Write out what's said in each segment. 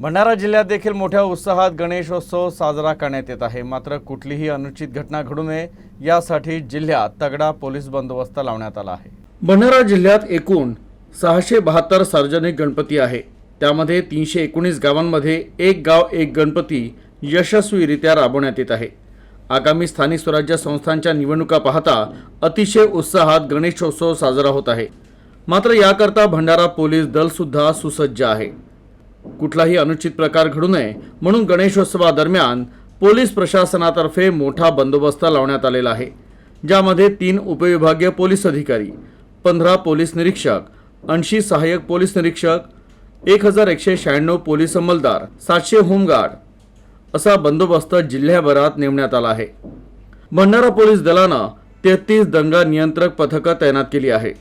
भंडारा जिल्ह्यात देखील मोठ्या उत्साहात गणेशोत्सव साजरा करण्यात येत आहे. मात्र कुठलीही अनुचित घटना घडू नये यासाठी जिल्ह्यात तगडा पोलीस बंदोबस्त लावण्यात आला आहे. भंडारा जिल्ह्यात एकूण सहाशे बहात्तर सार्वजनिक गणपती आहे. त्यामध्ये तीनशे एकोणीस गावांमध्ये एक गाव एक गणपती यशस्वीरित्या राबवण्यात येत आहे. आगामी स्थानिक स्वराज्य संस्थांच्या निवडणुका पाहता अतिशय उत्साहात गणेशोत्सव साजरा होत आहे. मात्र याकरता भंडारा पोलीस दलसुद्धा सुसज्ज आहे. कुठलाही अनुचित प्रकार घडू नये म्हणून गणेशोत्सवादरम्यान पोलीस प्रशासनातर्फे मोठा बंदोबस्त लावण्यात आलेला आहे ज्यामध्ये तीन उपविभागीय पोलीस अधिकारी पंधरा पोलीस निरीक्षक ऐंशी सहाय्यक पोलीस निरीक्षक एक हजार एकशे शहाण्णव पोलीस अंमलदार सातशे होमगार्ड असा बंदोबस्त जिल्ह्याभरात नेमण्यात आला आहे. भंडारा पोलीस दलानं तेहतीस दंगा नियंत्रक पथकं तैनात केली आहे.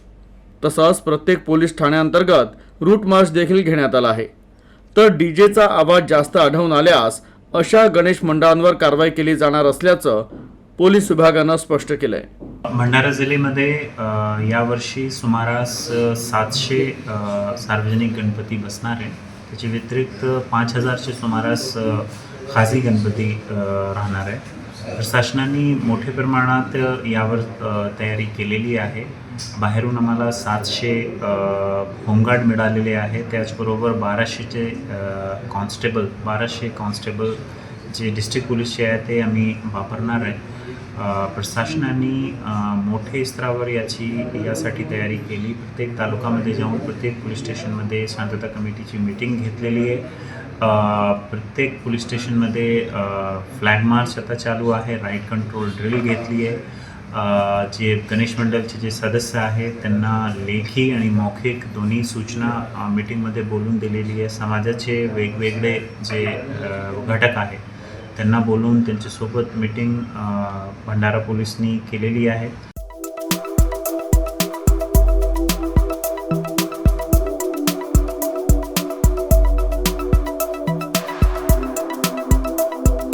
तसंच प्रत्येक पोलीस ठाण्याअंतर्गत रूट मार्च देखील घेण्यात आला आहे. तर डीजेचा आवाज जास्त आढळून आल्यास अशा गणेश मंडळांवर कारवाई केली जाणार असल्याचं पोलीस विभागानं स्पष्ट केलंय. भंडारा जिल्ह्यामध्ये यावर्षी सुमारास सातशे सार्वजनिक गणपती बसणार आहे त्याच्या व्यतिरिक्त पाच हजारचे सुमारास खाजगी गणपती राहणार आहे तर शासनाने मोठ्या प्रमाणात यावर तयारी केलेली आहे. बाहेरून आम्हाला सातशे होमगार्ड मिळालेले आहे त्याचबरोबर बाराशेचे कॉन्स्टेबल बाराशे कॉन्स्टेबल जे डिस्ट्रिक्ट पोलीसचे आहे ते आम्ही वापरणार आहे. प्रशासनाने मोठे स्तरावर याची यासाठी तयारी केली. प्रत्येक तालुक्यामध्ये जाऊन प्रत्येक पोलीस स्टेशनमध्ये शांतता कमिटीची मीटिंग घेतलेली आहे. प्रत्येक पोलीस स्टेशनमध्ये फ्लॅग मार्च आता चालू आहे. राईट कंट्रोल ड्रिल घेतली आहे. जे गणेश मंडळचे जे सदस्य आहेत त्यांना लेखी आणि मौखिक दोन्ही सूचना मीटिंगमध्ये बोलून दिलेली आहे. समाजाचे वेगवेगळे जे घटक आहेत त्यांना बोलून त्यांच्यासोबत मीटिंग भंडारा पोलिसनी केलेली आहे.